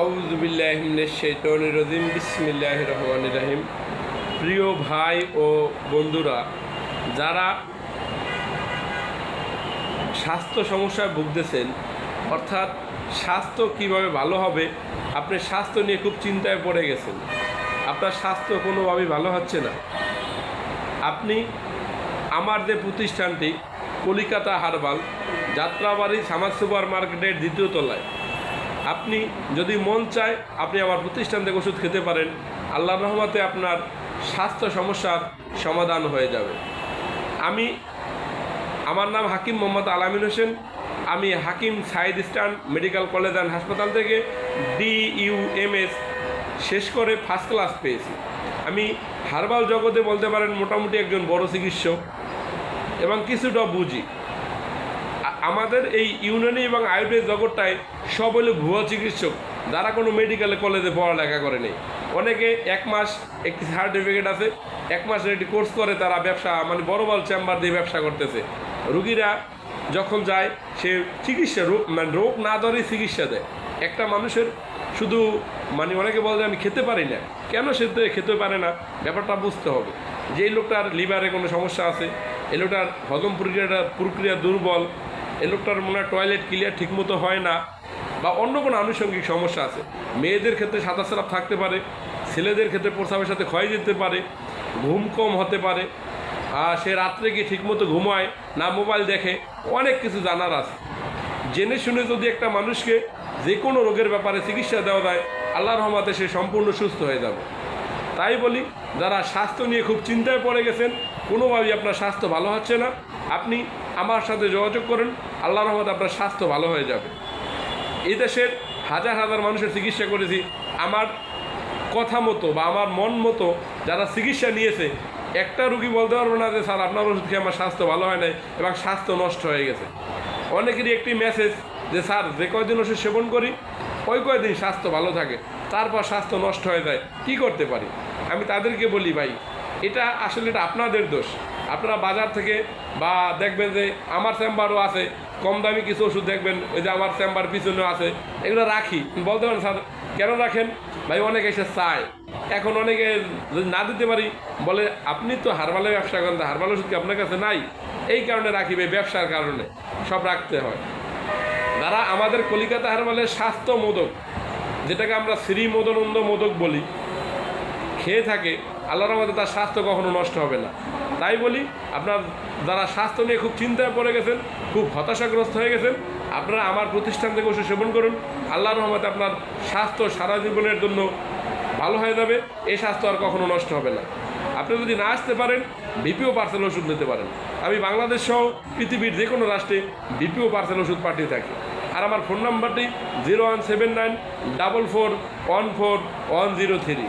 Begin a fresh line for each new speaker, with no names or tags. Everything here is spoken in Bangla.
আউজবিল্লাহিম বিসমিল্লাহ রহমান রাহিম। প্রিয় ভাই ও বন্ধুরা, যারা স্বাস্থ্য সমস্যায় ভুগতেছেন, অর্থাৎ স্বাস্থ্য কীভাবে ভালো হবে, আপনি স্বাস্থ্য নিয়ে খুব চিন্তায় পড়ে গেছেন। আপনার স্বাস্থ্য কোনোভাবেই ভালো হচ্ছে না। আপনি আমার যে প্রতিষ্ঠানটি, কলিকাতা হারবাল, যাত্রাবাড়ি সামাজ সুপার মার্কেটের দ্বিতীয় তলায় আপনি যদি মন চায়, আপনি আমার প্রতিষ্ঠান থেকে ওষুধ খেতে পারেন। আল্লাহ রহমতে আপনার স্বাস্থ্য সমস্যার সমাধান হয়ে যাবে। আমি, আমার নাম হাকিম মোহাম্মদ আলামিন হোসেন। আমি Hakim Said eastern medical college and হাসপাতাল থেকে ডিইউএমএস শেষ করে ফার্স্ট ক্লাস পেয়েছি। আমি হার্বাল জগতে বলতে পারেন মোটামুটি একজন বড় চিকিৎসক এবং কিছুটা বুঝি। আমাদের এই ইউনানি এবং আয়ুর্বেদ জগৎটায় সব হলো ভুয়া চিকিৎসক, যারা কোনো মেডিকেলে কলেজে পড়ালেখা করেনি অনেকে এক মাস একটি সার্টিফিকেট আছে, এক মাসের একটি কোর্স করে, তারা ব্যবসা মানে বড় বড় চেম্বার দিয়ে ব্যবসা করতেছে। রুগীরা যখন যায়, সে চিকিৎসা রোগ মানে রোগ না ধরেই চিকিৎসা দেয়। একটা মানুষের শুধু মানে অনেকে বলে আমি খেতে পারি না। কেন সে খেতে পারে না? ব্যাপারটা বুঝতে হবে। যে এই লোকটার লিভারে কোনো সমস্যা আছে, এই লোকটার হজম প্রক্রিয়াটা, প্রক্রিয়া দুর্বল এই লোকটার মনে হয় টয়লেট ক্লিয়ার ঠিকমতো হয় না, বা অন্য কোনো আনুষঙ্গিক সমস্যা আছে। মেয়েদের ক্ষেত্রে সাদা সারাপ থাকতে পারে, ছেলেদের ক্ষেত্রে প্রস্রাবের সাথে ক্ষয় যেতে পারে, ঘুম কম হতে পারে, আর সে রাত্রে গিয়ে ঠিকমতো ঘুমায় না, মোবাইল দেখে, অনেক কিছু জানার আছে। জেনে শুনে যদি একটা মানুষকে যে কোনো রোগের ব্যাপারে চিকিৎসা দেওয়া যায় আল্লাহ রহমাতে সে সম্পূর্ণ সুস্থ হয়ে যাবে। তাই বলি, যারা স্বাস্থ্য নিয়ে খুব চিন্তায় পড়ে গেছেন, কোনোভাবেই আপনার স্বাস্থ্য ভালো হচ্ছে না। আপনি আমার সাথে যোগাযোগ করেন, আল্লাহ রহমত আপনার স্বাস্থ্য ভালো হয়ে যাবে। এই দেশের হাজার হাজার মানুষের চিকিৎসা করেছি, আমার কথা মতো বা আমার মন মতো যারা চিকিৎসা নিয়েছে, একটা রুগী বলতে পারব না যে, স্যার, আপনার ওষুধ খেয়ে আমার স্বাস্থ্য ভালো হয় নাই এবং স্বাস্থ্য নষ্ট হয়ে গেছে। অনেকেরই একটি মেসেজ যে, স্যার, যে কয়দিন ওষুধ সেবন করি, ওই কয়দিন স্বাস্থ্য ভালো থাকে, তারপর স্বাস্থ্য নষ্ট হয়ে যায়, কি করতে পারি? আমি তাদেরকে বলি, ভাই, এটা আসলে এটা আপনাদের দোষ। আপনারা বাজার থেকে বা দেখবেন যে আমার চেম্বারও আছে, কম দামি কিছু ওষুধ দেখবেন, ওই যে আমার চেম্বার পিছনেও আছে, এগুলো রাখি। বলতে পারেন, স্যার, কেন রাখেন? ভাই, অনেকে এসে চায়। এখন অনেকে যদি না দিতে পারি, বলে, আপনি তো হারবালের ব্যবসা করেন হারবাল ওষুধ কি আপনার কাছে নাই? এই কারণে রাখি ভাই, ব্যবসার কারণে। সব রাখতে হয়। যারা আমাদের কলিকাতা হারবালের স্বাস্থ্য মোদক যেটাকে আমরা শ্রী মদনন্দ মোদক বলি, খেয়ে থাকে, আল্লাহর মধ্যে তার স্বাস্থ্য কখনো নষ্ট হবে না। তাই বলি, আপনার যারা স্বাস্থ্য নিয়ে খুব চিন্তায় পড়ে গেছেন, খুব হতাশাগ্রস্ত হয়ে গেছেন, আপনারা আমার প্রতিষ্ঠান থেকে ওষুধ সেবন করুন। আল্লাহর রহমতে আপনার স্বাস্থ্য সারা জীবনের জন্য ভালো হয়ে যাবে এই স্বাস্থ্য আর কখনো নষ্ট হবে না। আপনি যদি না আসতে পারেন বিপিও পার্সেল ওষুধ নিতে পারেন। আমি বাংলাদেশ সহ পৃথিবীর যে কোনো রাষ্ট্রে বিপিও পার্সেল ওষুধ পাঠিয়ে থাকি। আর আমার ফোন নাম্বারটি zero one seven nine double four one four one zero three